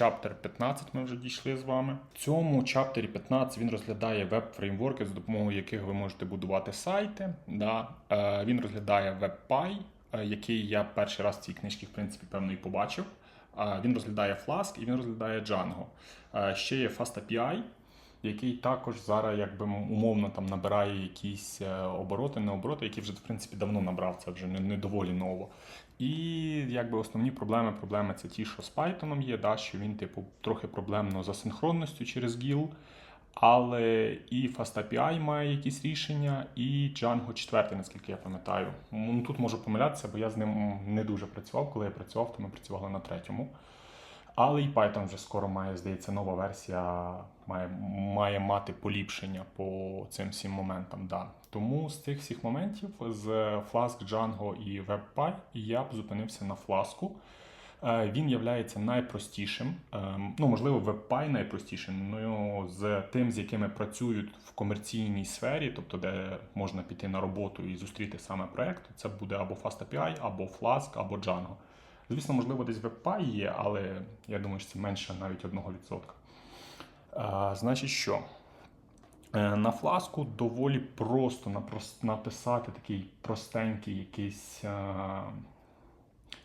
Chapter 15 ми вже дійшли з вами. В цьому чаптері 15 він розглядає веб-фреймворки, за допомогою яких ви можете будувати сайти. Да. Е, Він розглядає WebPy, е, який я перший раз в цій книжці, в принципі, певно, і побачив. Е, Він розглядає Flask і він розглядає Django. Ще є FastAPI, який також зараз якби умовно там набирає якісь е, обороти, не обороти, які вже в принципі давно набрав, це вже не, не доволі ново. І якби основні проблеми, проблеми це ті, що з Python є, да, що він, типу, трохи проблемно за синхронністю через GIL, але і FastAPI має якісь рішення, і Django 4, наскільки я пам'ятаю. Ну, Тут можу помилятися, бо я з ним не дуже працював. Коли я працював, то ми працювали на третьому. Але і Python вже скоро має, здається, нова версія має, має мати поліпшення по цим всім моментам. Да. Тому з цих всіх моментів з Flask, Django і WebPy я б зупинився на Flask. Е, Він є найпростішим. Ем, Ну, можливо, WebPy найпростішим. Ну, з тим, з якими працюють в комерційній сфері, тобто де можна піти на роботу і зустріти саме проект, це буде або FastAPI, або Flask, або Django. Звісно, можливо, десь WebPy є, але я думаю, що це менше навіть 1%. А, значить, що? Е, На фласку доволі просто написати такий простенький якийсь е,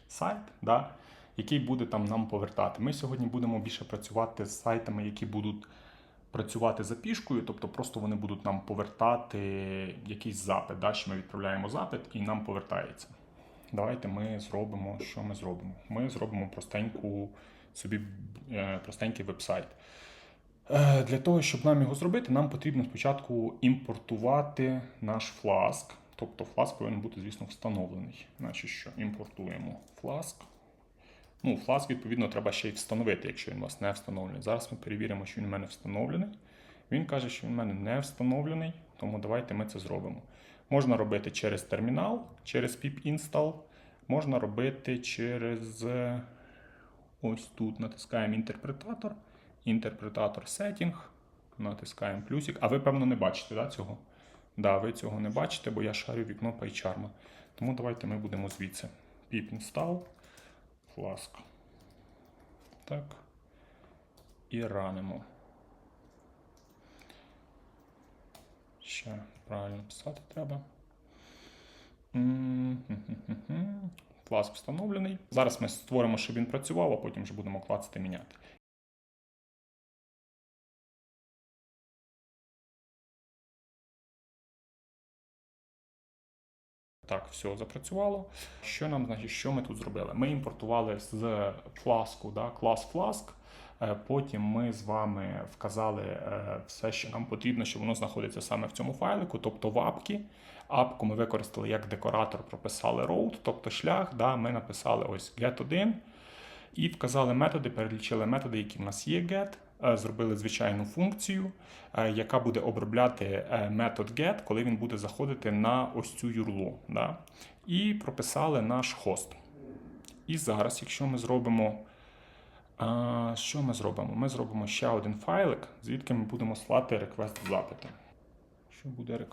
сайт, да, який буде там нам повертати. Ми сьогодні будемо більше працювати з сайтами, які будуть працювати за пішкою, тобто просто вони будуть нам повертати якийсь запит. Да, що ми відправляємо запит і нам повертається. Давайте ми зробимо, що ми зробимо. Ми зробимо простеньку собі е, простенький веб-сайт. Е, Для того, щоб нам його зробити, нам потрібно спочатку імпортувати наш фласк. Тобто фласк повинен бути, звісно, встановлений. Значить, що імпортуємо фласк. Ну, фласк, відповідно, треба ще й встановити, якщо він у вас не встановлений. Зараз ми перевіримо, що він у мене встановлений. Він каже, що він у мене не встановлений, тому давайте ми це зробимо. Можна робити через термінал, через pip install, можна робити через е, ось тут натискаємо інтерпретатор, інтерпретатор setting, натискаємо плюсик. А ви, певно, не бачите да, цього? Да, ви цього не бачите, бо я шарю вікно PyCharm. Тому давайте ми будемо звідси. pip install, flask. Так. І ранимо. Ще правильно писати треба. Фласк встановлений. Зараз ми створимо, щоб він працював, а потім вже будемо клацати міняти. Так, все запрацювало. Що нам, значить, що ми тут зробили? Ми імпортували з фласку, да, клас фласк. Е, Потім ми з вами вказали е, все, що нам потрібно, що воно знаходиться саме в цьому файлику, тобто в апкі. Апку ми використали як декоратор, прописали road, тобто шлях. Да, Ми написали ось get1 і вказали методи, перелічили методи, які в нас є get, е, зробили звичайну функцію, яка буде обробляти метод get, коли він буде заходити на ось цю юрлу. Да? І прописали наш хост. І зараз, якщо ми зробимо. Що ми зробимо? Ми зробимо ще один файлик, звідки ми будемо слати реквест запити. Що буде?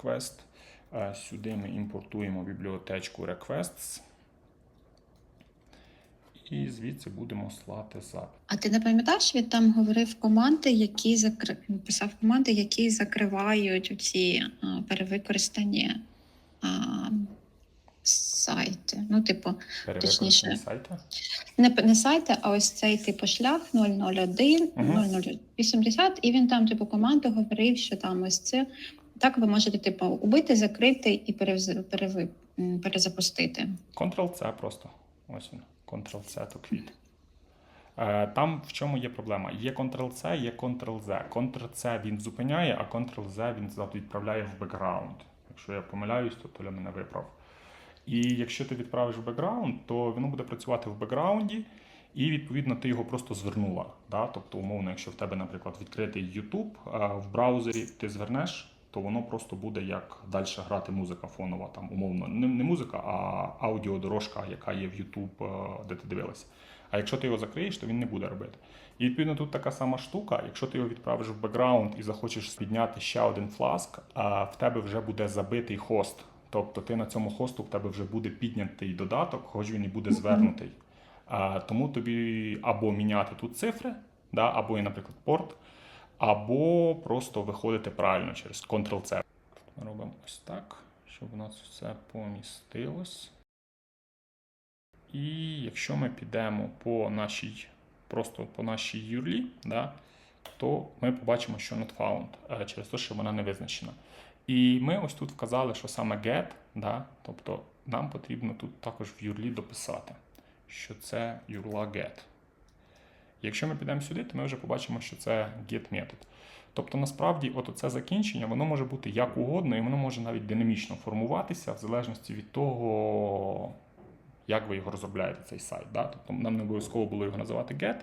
А, Сюди ми імпортуємо бібліотечку requests. І звідси будемо слати запит. А ти не пам'ятаєш, він там говорив команди, які закри... писав команди, які закривають ці перевикористані сайти. Ну, типу, Точніше. сайти. не, не сайти, а ось цей типу шлях 001, Мгм. 0080, і він там, типу, команди говорив, що там ось це. Так ви можете, типу, убити, закрити і перевз... переви... м, перезапустити. Ctrl-C просто. Ось він. Ctrl-C to quit. Е, Там в чому є проблема? Є Ctrl-C, є Ctrl-Z. Ctrl-C він зупиняє, а Ctrl-Z він відправляє в бекграунд. Якщо я помиляюсь, то Толя мене виправ. І якщо ти відправиш в бекграунд, то воно буде працювати в бекграунді, і відповідно ти його просто звернула. Да? Тобто, умовно, якщо в тебе, наприклад, відкритий YouTube в браузері ти звернеш, то воно просто буде як далі грати музика фонова, там умовно, не, не музика, а аудіодорожка, яка є в YouTube, е, де ти дивилася. А якщо ти його закриєш, то він не буде робити. І відповідно тут така сама штука. Якщо ти його відправиш в бекграунд і захочеш підняти ще один фласк, в тебе вже буде забитий хост. Тобто ти на цьому хосту в тебе вже буде піднятий додаток, хоч він і буде звернутий. А, тому тобі або міняти тут цифри, да, або, наприклад, порт, або просто виходити правильно через Ctrl-C. Ми робимо ось так, щоб у нас все помістилось. І якщо ми підемо по нашій, просто по нашій юрлі, да, то ми побачимо, що not found е, через те, що вона не визначена. І ми ось тут вказали, що саме get, да, тобто нам потрібно тут також в юрлі дописати, що це юрла get. Якщо ми підемо сюди, то ми вже побачимо, що це get метод. Тобто, насправді, от це закінчення, воно може бути як угодно, і воно може навіть динамічно формуватися в залежності від того, як ви його розробляєте, цей сайт. Да? Тобто нам не обов'язково було його називати get,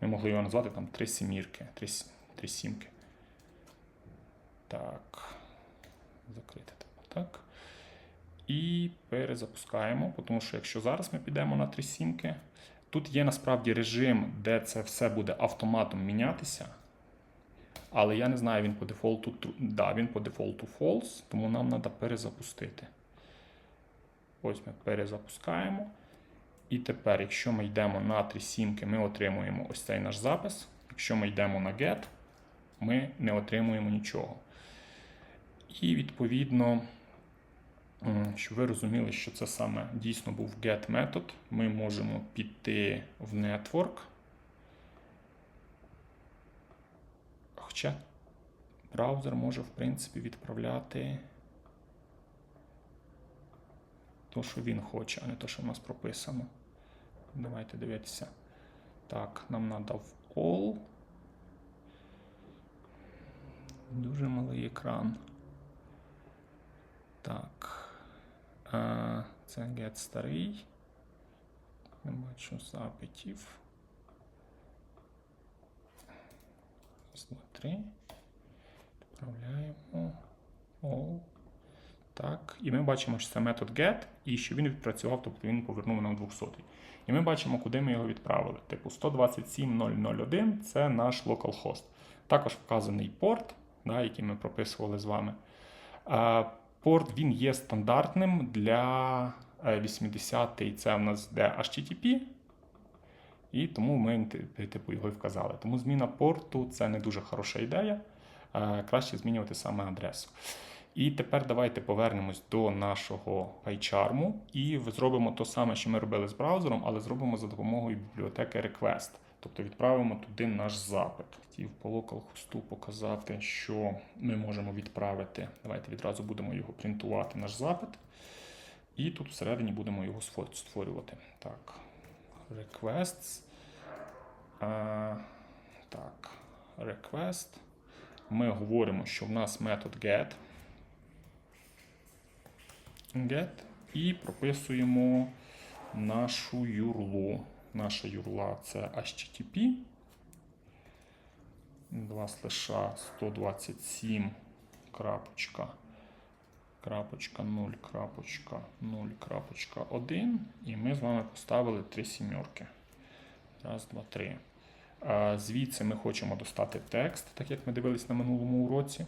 ми могли його назвати там три сімірки, три, три сімки. Так. Закрити треба, так. І перезапускаємо, тому що якщо зараз ми підемо на три сімки, тут є насправді режим, де це все буде автоматом мінятися. Але я не знаю, він по дефолту. Да, він по дефолту false, тому нам треба перезапустити. Ось ми перезапускаємо. І тепер, якщо ми йдемо на три сімки, ми отримуємо ось цей наш запис. Якщо ми йдемо на get, ми не отримуємо нічого. І відповідно, щоб ви розуміли, що це саме дійсно був get метод, ми можемо піти в network. Хоча браузер може, в принципі, відправляти то, що він хоче, а не то, що в нас прописано. Давайте дивитися. Так, нам надав all. Дуже малий екран. Так. Це get старий. Не бачу запитів. Раз, два, три. Відправляємо. All. Так. І ми бачимо, що це метод get, і що він відпрацював, тобто він повернув нам 200. І ми бачимо, куди ми його відправили. Типу 127.001 це наш localhost. Також вказаний порт, да, який ми прописували з вами. Е, Порт він є стандартним для е, 80-й. Це в нас де HTTP. І тому ми типу, його і вказали. Тому зміна порту це не дуже хороша ідея. Е, Краще змінювати саме адресу. І тепер давайте повернемось до нашого PyCharm і зробимо те саме, що ми робили з браузером, але зробимо за допомогою бібліотеки Request. Тобто відправимо туди наш запит. Хотів по localhost показати, що ми можемо відправити. Давайте відразу будемо його принтувати, наш запит. І тут всередині будемо його створювати. Так, requests. А, так, request. Ми говоримо, що в нас метод get. Get і прописуємо нашу юрлу. Наша юрла це HTTP. Два слеша 127 крапочка, крапочка 0, крапочка 0, крапочка 1. І ми з вами поставили три сімерки. Раз, два, три. Звідси ми хочемо достати текст, так як ми дивились на минулому уроці.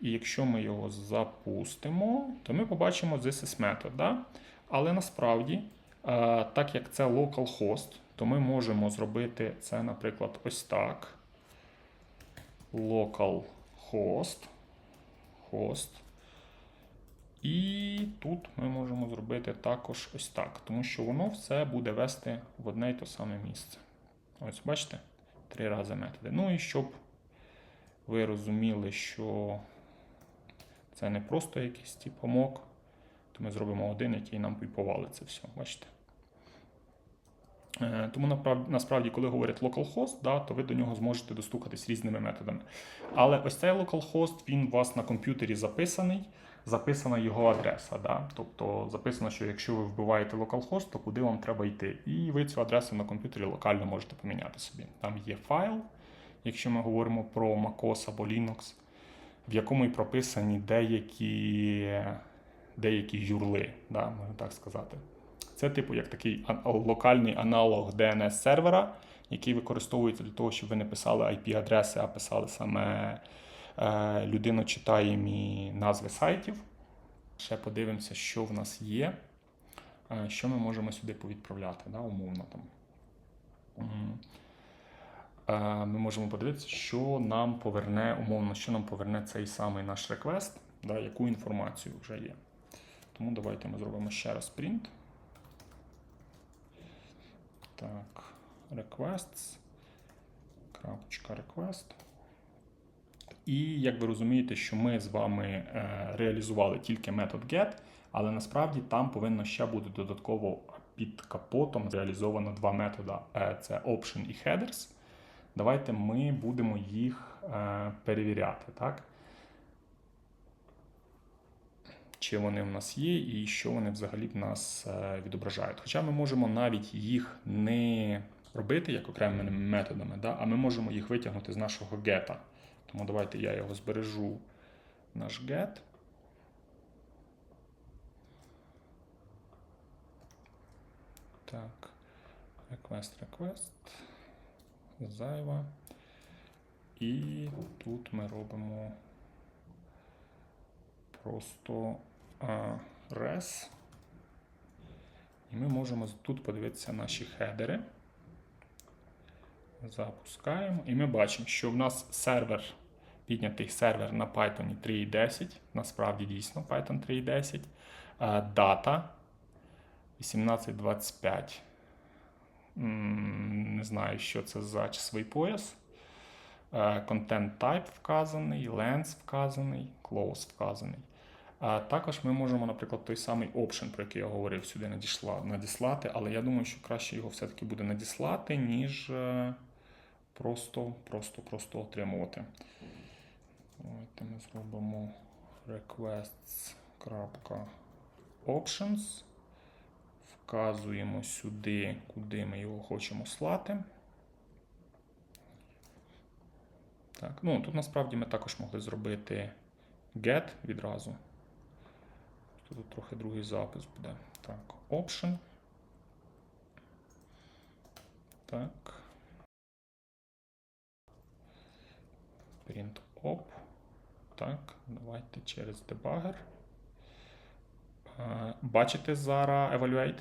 І якщо ми його запустимо, то ми побачимо this is method. Да? Але насправді, так як це localhost, то ми можемо зробити це, наприклад, ось так. localhost. Host. І тут ми можемо зробити також ось так, тому що воно все буде вести в одне й те саме місце. Ось, бачите? Три рази методи. Ну і щоб ви розуміли, що це не просто якийсь типу мок, то ми зробимо один, який нам і повалить це все. Бачите? Е, Тому насправді, коли говорять localhost, да, то ви до нього зможете достукатись різними методами. Але ось цей localhost, він у вас на комп'ютері записаний, записана його адреса. Да? Тобто записано, що якщо ви вбиваєте localhost, то куди вам треба йти. І ви цю адресу на комп'ютері локально можете поміняти собі. Там є файл, якщо ми говоримо про MacOS або Linux, в якому і прописані деякі, деякі юрли, да, можна так сказати. Це типу як такий локальний аналог DNS сервера, який використовується для того, щоб ви не писали IP-адреси, а писали саме е, людиночитаємі назви сайтів. Ще подивимося, що в нас є, е, що ми можемо сюди повідправляти, да, умовно там. Е, Ми можемо подивитися, що нам поверне, умовно, що нам поверне цей самий наш реквест, да, яку інформацію вже є. Тому давайте ми зробимо ще раз print. Так, requests. Крапочка request. І як ви розумієте, що ми з вами е, реалізували тільки метод get, але насправді там повинно ще бути додатково під капотом реалізовано два методи: Е, це option і headers. Давайте ми будемо їх е, перевіряти, так? Чи вони в нас є, і що вони взагалі в нас е, відображають. Хоча ми можемо навіть їх не робити як окремими методами, да? а ми можемо їх витягнути з нашого гета. Тому давайте я його збережу наш get. Так, request, request, зайва. І тут ми робимо просто а, res. І ми можемо тут подивитися наші хедери. Запускаємо. І ми бачимо, що в нас сервер, піднятий сервер на Python 3.10. Насправді дійсно Python 3.10. Дата 1825. Не знаю, що це за часовий пояс. Е, Content type вказаний, length вказаний, close вказаний. А також ми можемо, наприклад, той самий option, про який я говорив, сюди надійшла, надіслати, але я думаю, що краще його все-таки буде надіслати, ніж е, просто, просто, просто отримувати. Давайте ми зробимо requests.options. Вказуємо сюди, куди ми його хочемо слати. Так, ну тут насправді ми також могли зробити get відразу. Тут трохи другий запис буде. Так, option. Так. Print op. Так, давайте через. Е, Бачите зараз evaluate?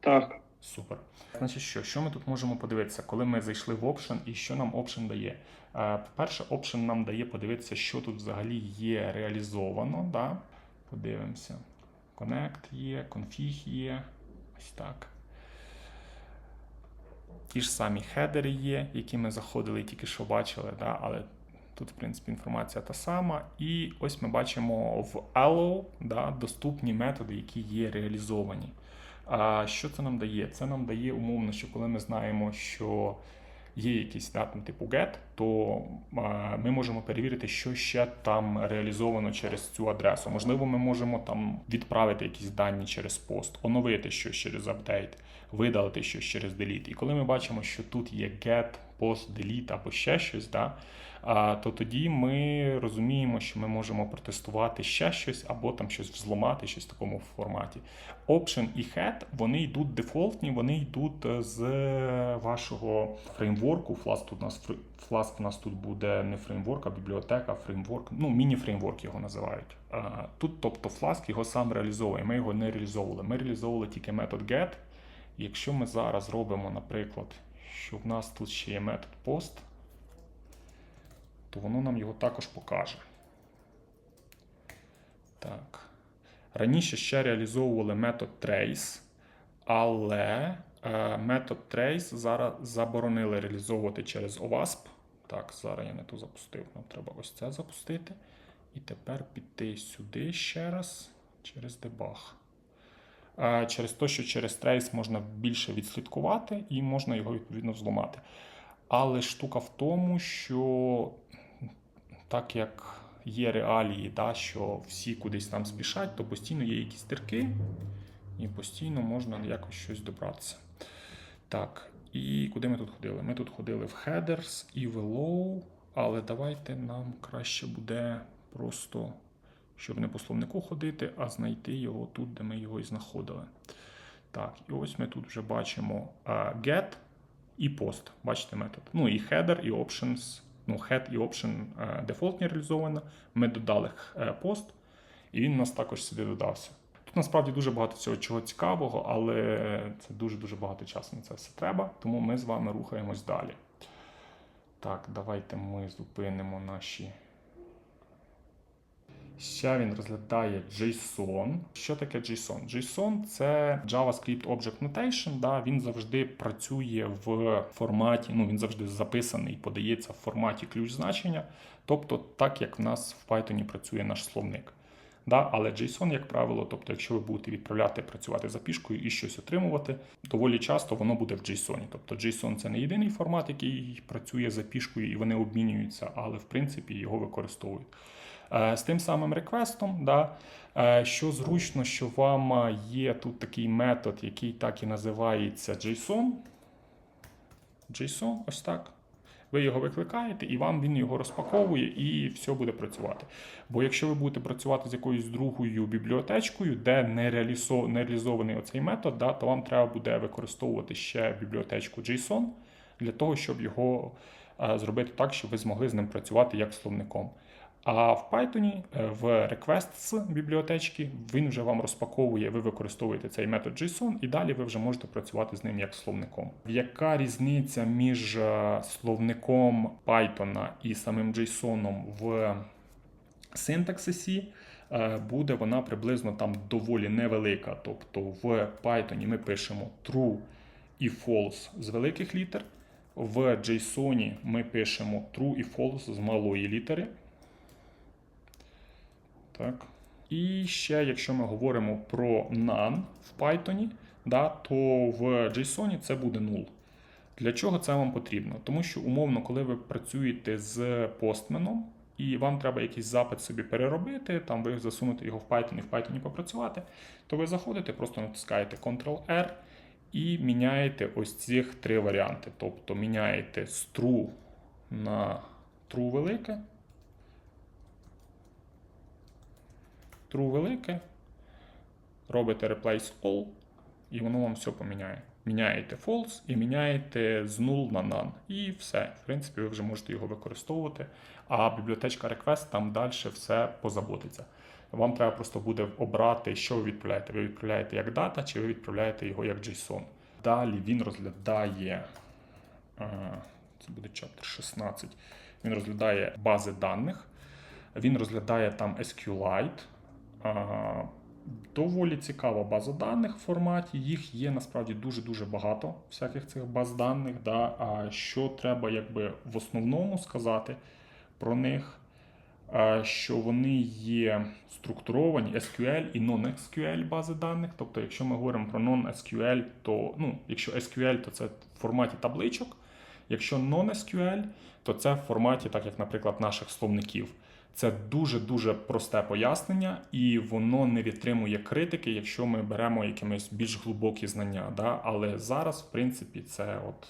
Так, Супер. Значить, що? Що ми тут можемо подивитися, коли ми зайшли в Option і що нам Option дає? Е, По-перше, Option нам дає подивитися, що тут взагалі є реалізовано. Да? Подивимося. Connect є, config є. Ось так. Ті ж самі хедери є, які ми заходили і тільки що бачили, да? але тут, в принципі, інформація та сама. І ось ми бачимо в Allo да, доступні методи, які є реалізовані. А що це нам дає? Це нам дає умовно, що коли ми знаємо, що є якийсь да, там, типу get, то а, ми можемо перевірити, що ще там реалізовано через цю адресу. Можливо, ми можемо там відправити якісь дані через пост, оновити щось через апдейт, видалити щось через delete. І коли ми бачимо, що тут є get, post, delete або ще щось, да, то тоді ми розуміємо, що ми можемо протестувати ще щось або там щось взломати, щось в такому форматі. Option і head, вони йдуть дефолтні, вони йдуть е, з вашого фреймворку. Flask тут у нас Flask у нас тут буде не фреймворк, а бібліотека, фреймворк. Ну, міні-фреймворк його називають. Тут, тобто, Flask його сам реалізовує. Ми його не реалізовували. Ми реалізовували тільки метод get. Якщо ми зараз робимо, наприклад, що в нас тут ще є метод post, то воно нам його також покаже. Так. Раніше ще реалізовували метод trace, але е, метод trace зараз заборонили реалізовувати через OWASP. Так, зараз я не ту запустив. Нам треба ось це запустити. І тепер піти сюди ще раз через дебаг. Е, Через те, що через trace можна більше відслідкувати і можна його відповідно взломати. Але штука в тому, що так як є реалії, да, що всі кудись там спішать, то постійно є якісь дірки, і постійно можна якось щось добратися. Так, і куди ми тут ходили? Ми тут ходили в headers і в low, але давайте нам краще буде просто, щоб не по словнику ходити, а знайти його тут, де ми його і знаходили. Так, і ось ми тут вже бачимо а, get і post. Бачите метод. Ну і header, і options. Ну, head і option е, дефолтні реалізовано. Ми додали пост, і він у нас також сюди додався. Тут насправді дуже багато цього чого цікавого, але це дуже-дуже багато часу на це все треба, тому ми з вами рухаємось далі. Так, давайте ми зупинимо наші. Ще він розглядає JSON. Що таке JSON? JSON це JavaScript Object Notation. Да? Він завжди працює в форматі, ну він завжди записаний, подається в форматі ключ значення, тобто так як в нас в Python працює наш словник. Да? Але JSON, як правило, тобто, якщо ви будете відправляти працювати за пішкою і щось отримувати, доволі часто воно буде в JSON. Тобто JSON це не єдиний формат, який працює за пішкою, і вони обмінюються, але в принципі його використовують. Е, З тим самим реквестом, да, е, що зручно, що вам е, є тут такий метод, який так і називається JSON. JSON, ось так. Ви його викликаєте, і вам він його розпаковує, і все буде працювати. Бо якщо ви будете працювати з якоюсь другою бібліотечкою, де не, реалізований оцей метод, да, то вам треба буде використовувати ще бібліотечку JSON для того, щоб його зробити так, щоб ви змогли з ним працювати як словником. А в Python е, в requests бібліотечки він вже вам розпаковує, ви використовуєте цей метод JSON, і далі ви вже можете працювати з ним як словником. Яка різниця між е, словником Python і самим JSON в синтаксисі? Е, Буде вона приблизно там доволі невелика. Тобто в Python ми пишемо true і false з великих літер. В JSON ми пишемо true і false з малої літери. Так. І ще, якщо ми говоримо про none в Python, да, то в JSON це буде null. Для чого це вам потрібно? Тому що, умовно, коли ви працюєте з постменом, і вам треба якийсь запит собі переробити, там ви засунути його в Python і в Python попрацювати, то ви заходите, просто натискаєте Ctrl-R і міняєте ось цих три варіанти. Тобто міняєте з true на true велике, true велике, робите replace all, і воно вам все поміняє. Міняєте false і міняєте з null на none. І все. В принципі, ви вже можете його використовувати. А бібліотечка request там далі все позаботиться. Вам треба просто буде обрати, що ви відправляєте. Ви відправляєте як дата, чи ви відправляєте його як JSON. Далі він розглядає. е, Це буде чаптер 16. Він розглядає бази даних. Він розглядає там SQLite. Доволі цікава база даних в форматі. Їх є насправді дуже-дуже багато всяких цих баз даних. Да? А що треба якби в основному сказати про них, що вони є структуровані SQL і non-SQL бази даних. Тобто, якщо ми говоримо про non-SQL, то ну, якщо SQL, то це в форматі табличок. Якщо non-SQL, то це в форматі, так як, наприклад, наших словників. Це дуже-дуже просте пояснення, і воно не відтримує критики, якщо ми беремо якимись більш глибокі знання. Да? Але зараз, в принципі, це, от,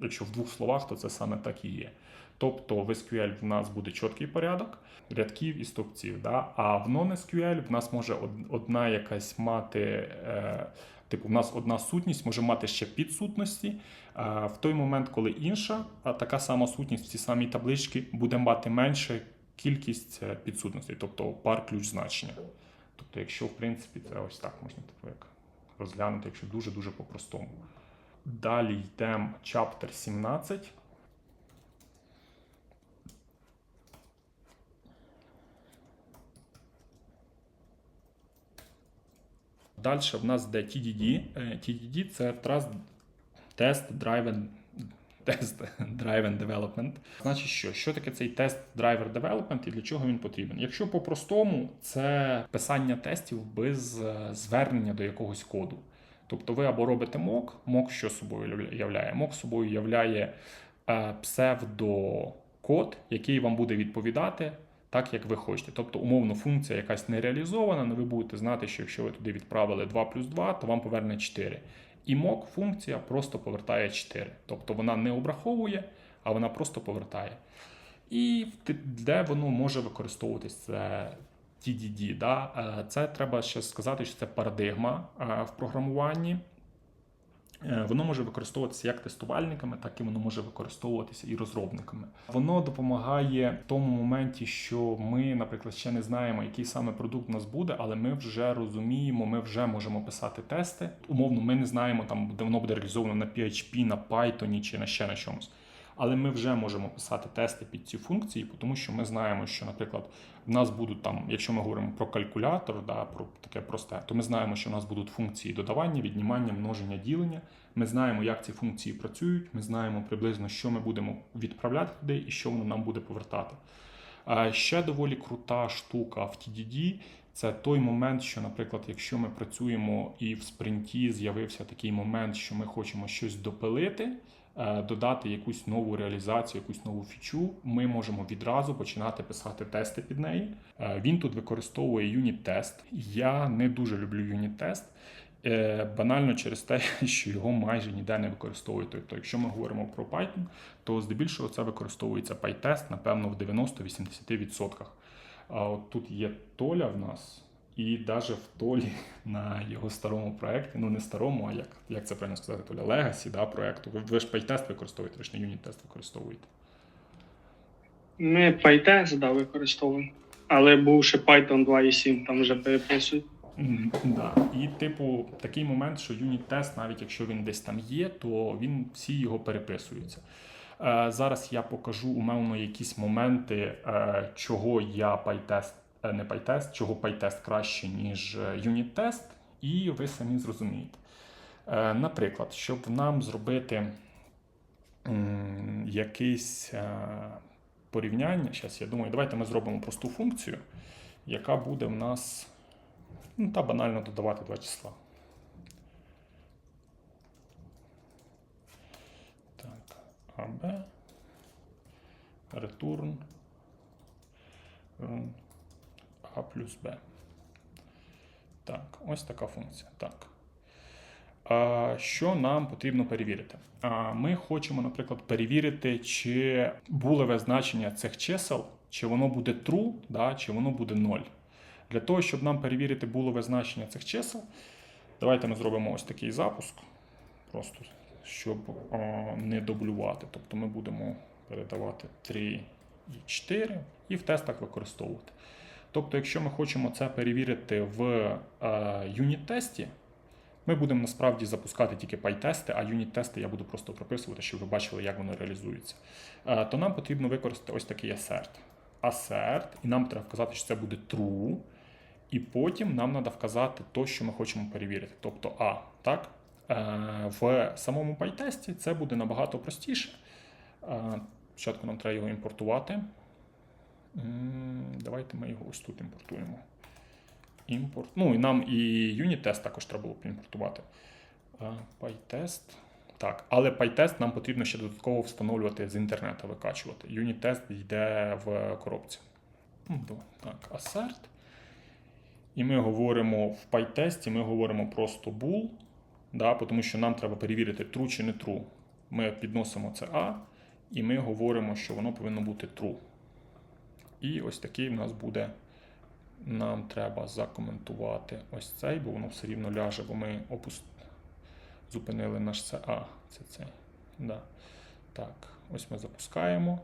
якщо в двох словах, то це саме так і є. Тобто в SQL в нас буде чіткий порядок рядків і стовпців. Да? А в non-SQL в нас може одна якась мати. Е, Типу, в нас одна сутність може мати ще підсутності. А в той момент, коли інша, а така сама сутність в цій самій табличці буде мати менше кількість е, підсутностей, тобто пар ключ значення. Тобто, якщо в принципі це ось так можна типу, як розглянути, якщо дуже-дуже по-простому. Далі йдемо чаптер 17. Далі в нас йде TDD. Е, TDD це Trust Test Driven Test Driven Development. Значить, що? Що таке цей тест Driver Development і для чого він потрібен? Якщо по-простому, це писання тестів без е, звернення до якогось коду. Тобто ви або робите мок, мок що собою являє? Мок собою являє е, псевдокод, який вам буде відповідати так, як ви хочете. Тобто, умовно, функція якась не реалізована, але ви будете знати, що якщо ви туди відправили 2 плюс 2, то вам поверне 4. І мок функція просто повертає 4. Тобто вона не обраховує, а вона просто повертає. І де воно може використовуватись це TDD. Да? Е, Це треба ще сказати, що це парадигма е, в програмуванні. Е, Воно може використовуватися як тестувальниками, так і воно може використовуватися і розробниками. Воно допомагає в тому моменті, що ми, наприклад, ще не знаємо, який саме продукт у нас буде, але ми вже розуміємо, ми вже можемо писати тести. Умовно, ми не знаємо там, де воно буде реалізовано на PHP, на Python чи на ще на чомусь. Але ми вже можемо писати тести під ці функції, тому що ми знаємо, що, наприклад, в нас будуть там, якщо ми говоримо про калькулятор, да, про таке просте, то ми знаємо, що в нас будуть функції додавання, віднімання, множення, ділення. Ми знаємо, як ці функції працюють. Ми знаємо приблизно, що ми будемо відправляти туди і що воно нам буде повертати. А ще доволі крута штука в TDD – це той момент, що, наприклад, якщо ми працюємо і в спринті з'явився такий момент, що ми хочемо щось допилити, додати якусь нову реалізацію, якусь нову фічу, ми можемо відразу починати писати тести під неї. Е, Він тут використовує юніт-тест. Я не дуже люблю юніт-тест. Е, Банально через те, що його майже ніде не використовують. Тобто, якщо ми говоримо про Python, то здебільшого це використовується PyTest, напевно, в 90-80%. А от тут є Толя в нас, і навіть в Толі на його старому проєкті, ну не старому, а як, як це правильно сказати, Толя, Legacy, да, проєкту. Ви, ви ж PyTest використовуєте, ви ж не юніт-тест використовуєте. Ми PyTest да, використовуємо. Але був ще Python 2.7, там вже переписують. Да. І, типу, такий момент, що юніт-тест, навіть якщо він десь там є, то він всі його переписуються. Е, зараз я покажу умовно якісь моменти, е, чого я е, не PyTest, чого PyTest краще, ніж е, юніт-тест, і ви самі зрозумієте. Е, наприклад, щоб нам зробити якесь е, порівняння, зараз я думаю, давайте ми зробимо просту функцію, яка буде в нас. Ну, та банально додавати два числа. Так, AB, return, A плюс B. Так, ось така функція. Так. А, що нам потрібно перевірити? А, ми хочемо, наприклад, перевірити, чи булеве значення цих чисел, чи воно буде true, да, чи воно буде 0. Для того, щоб нам перевірити булове значення цих чисел, давайте ми зробимо ось такий запуск, просто щоб о, не дублювати. Тобто ми будемо передавати 3 і 4 і в тестах використовувати. Тобто, якщо ми хочемо це перевірити в е, юніт-тесті, ми будемо насправді запускати тільки PyTести, а юніт-тести я буду просто прописувати, щоб ви бачили, як воно реалізується. Е, то нам потрібно використати ось такий assert. Assert, і нам треба вказати, що це буде true. І потім нам треба вказати то, що ми хочемо перевірити. Тобто А. Так? Е, В самому PyTest це буде набагато простіше. Е, Спочатку нам треба його імпортувати. Давайте ми його ось тут імпортуємо. Імпорт. Ну і нам і юніт-тест також треба було імпортувати. Е, PyTest. Так, але PyTest нам потрібно ще додатково встановлювати з інтернету, викачувати. Юніт-тест йде в коробці. Ну, Так, assert. І ми говоримо в PyTest, ми говоримо просто bool, да, тому що нам треба перевірити true чи не true. Ми підносимо це A, і ми говоримо, що воно повинно бути true. І ось такий в нас буде. Нам треба закоментувати ось цей, бо воно все рівно ляже, бо ми опуст... зупинили наш це А. Це цей. Да. Так, ось ми запускаємо.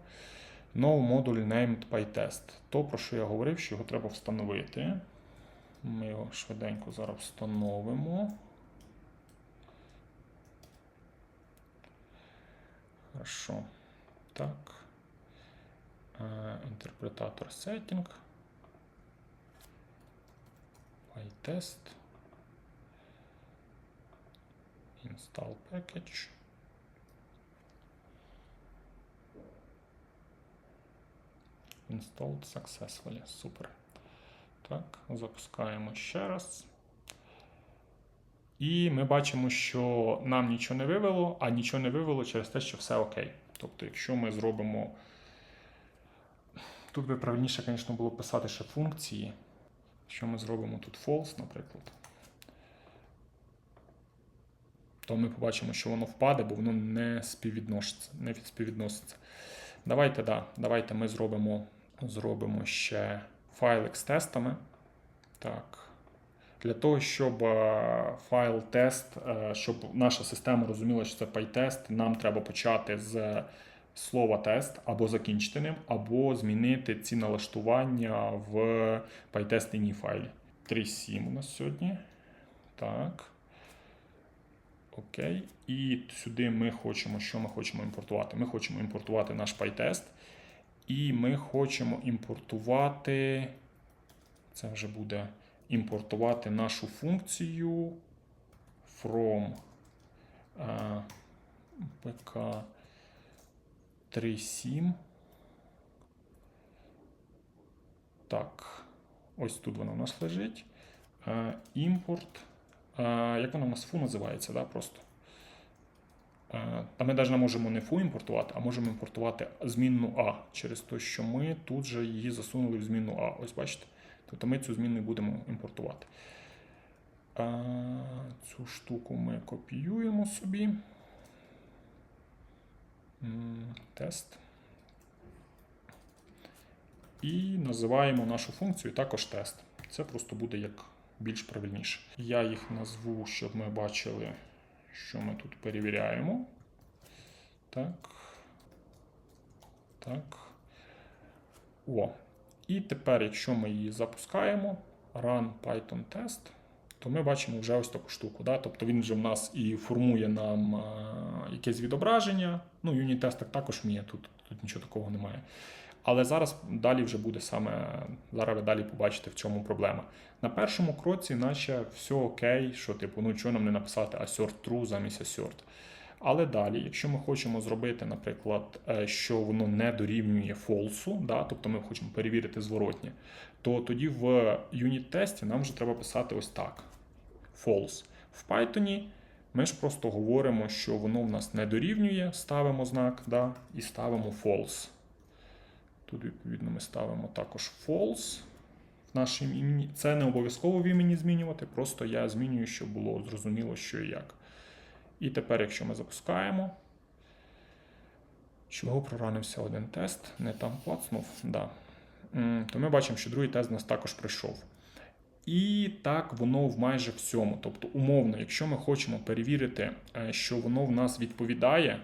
No module named PyTest. То, про що я говорив, що його треба встановити. Ми його швиденько зараз встановимо. Хорошо. Так. Е, Інтерпретатор setting. PyTest. Install package. Installed successfully. Супер. Так, запускаємо ще раз. І ми бачимо, що нам нічого не вивело, а нічого не вивело через те, що все окей. Тобто, якщо ми зробимо. Тут би правильніше, звісно, було писати ще функції. Якщо ми зробимо тут false, наприклад, то ми побачимо, що воно впаде, бо воно не співвідноситься. Не співвідноситься. Давайте, да, давайте ми зробимо, зробимо ще файлик з тестами. Так. Для того, щоб е, файл тест, е, щоб наша система розуміла, що це PyTest, нам треба почати з слова тест або закінчити ним, або змінити ці налаштування в PyTest файлі. 3.7 у нас сьогодні. Так. Окей. І сюди ми хочемо, що ми хочемо імпортувати? Ми хочемо імпортувати наш PyTest. І ми хочемо імпортувати. Це вже буде імпортувати нашу функцію from pk 3.7. Так, ось тут вона у нас лежить. Е, Імпорт. Е, Як вона у нас фу називається, да, просто. Е, Та ми навіть не можемо не фу імпортувати, а можемо імпортувати змінну А через те, що ми тут же її засунули в змінну А. Ось бачите. Тобто ми цю зміну і будемо імпортувати. Цю штуку ми копіюємо собі. Тест. І називаємо нашу функцію також тест. Це просто буде як більш правильніше. Я їх назву, щоб ми бачили, що ми тут перевіряємо. Так. Так. О. І тепер, якщо ми її запускаємо, run Python test, то ми бачимо вже ось таку штуку. Да? Тобто він вже в нас і формує нам е, якесь відображення. Ну, юніт тест також вміє, тут, тут нічого такого немає. Але зараз далі вже буде саме, зараз ви далі побачите, в чому проблема. На першому кроці, наче все окей, що типу, ну чого нам не написати assert true замість assert. Але далі, якщо ми хочемо зробити, наприклад, е, що воно не дорівнює false, да, тобто ми хочемо перевірити зворотнє, то тоді в юніт-тесті нам вже треба писати ось так: false. В Python ми ж просто говоримо, що воно в нас не дорівнює, ставимо знак, да, і ставимо false. Тут, відповідно, ми ставимо також false. В нашому імені. Це не обов'язково в імені змінювати, просто я змінюю, щоб було зрозуміло, що і як. І тепер, якщо ми запускаємо, чого проранився один тест, не там клацнув, да. То ми бачимо, що другий тест у нас також пройшов. І так воно в майже всьому. Тобто, умовно, якщо ми хочемо перевірити, е, що воно в нас відповідає,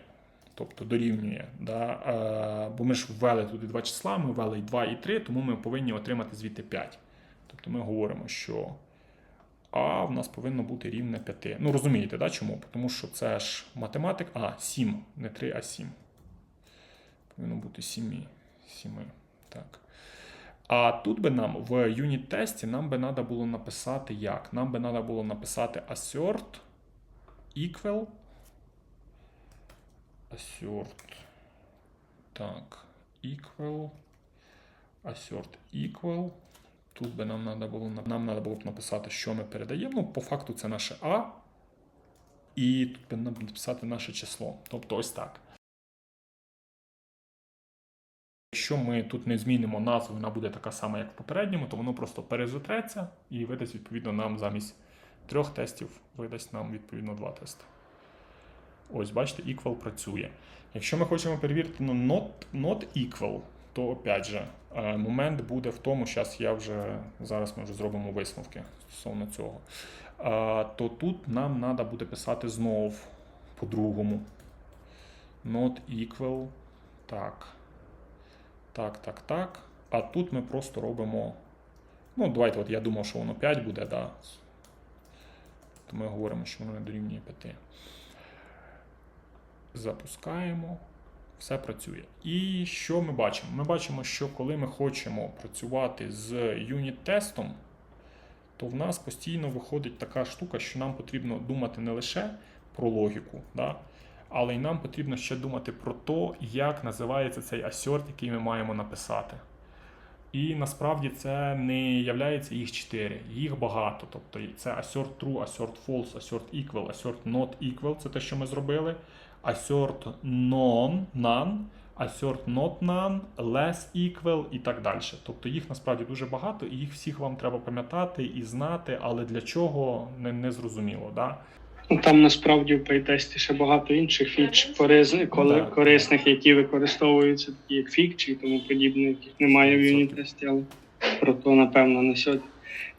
тобто дорівнює, да, е, бо ми ж ввели туди два числа, ми ввели і 2 і 3, тому ми повинні отримати звідти 5. Тобто ми говоримо, що А в нас повинно бути рівне 5. Ну, розумієте, да, чому? Тому що це ж математик, а 7, не 3, а 7. Повинно бути 7. 7. Так. А тут би нам в юніт-тесті нам би треба було написати як? Нам би треба було написати assert equal. Assert. Так. Equal. Assert equal. Тут би нам треба було нам треба було б написати, що ми передаємо. Ну, по факту це наше А. І тут би нам написати наше число. Тобто ось так. Якщо ми тут не змінимо назву, вона буде така сама, як в попередньому, то воно просто перезатреться і видасть, відповідно, нам замість трьох тестів видасть нам відповідно два тести. Ось, бачите, equal працює. Якщо ми хочемо перевірити ну, not, not equal, то опять же, е, момент буде в тому, зараз я вже зараз ми вже зробимо висновки стосовно цього. Е, То тут нам треба буде писати знов по-другому. Not equal. Так. Так, так, так. А тут ми просто робимо. Ну, давайте, от я думав, що воно 5 буде, да. То ми говоримо, що воно не дорівнює 5. Запускаємо. Все працює. І що ми бачимо? Ми бачимо, що коли ми хочемо працювати з юніт-тестом, то в нас постійно виходить така штука, що нам потрібно думати не лише про логіку, да, але й нам потрібно ще думати про те, як називається цей асерт, який ми маємо написати. І насправді це не являється їх 4, їх багато. Тобто це assert true, assert false, assert equal, assert not equal це те, що ми зробили. Assert non, none, assert not none, less equal і так далі. Тобто їх насправді дуже багато, і їх всіх вам треба пам'ятати і знати, але для чого не, не зрозуміло. Да? Ну, Там насправді в пейтесті ще багато інших фіч корисних, коли, Так. корисних, які використовуються, такі як фікчі і тому подібне, яких немає в юніт-тесті, але про то, напевно, не сьогодні.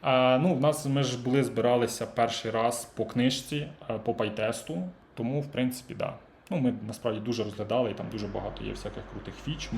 А, ну, в нас ми ж були збиралися перший раз по книжці, е, по пайтесту, тому, в принципі, да. Ну, ми насправді дуже розглядали, і там дуже багато є всяких крутих фіч.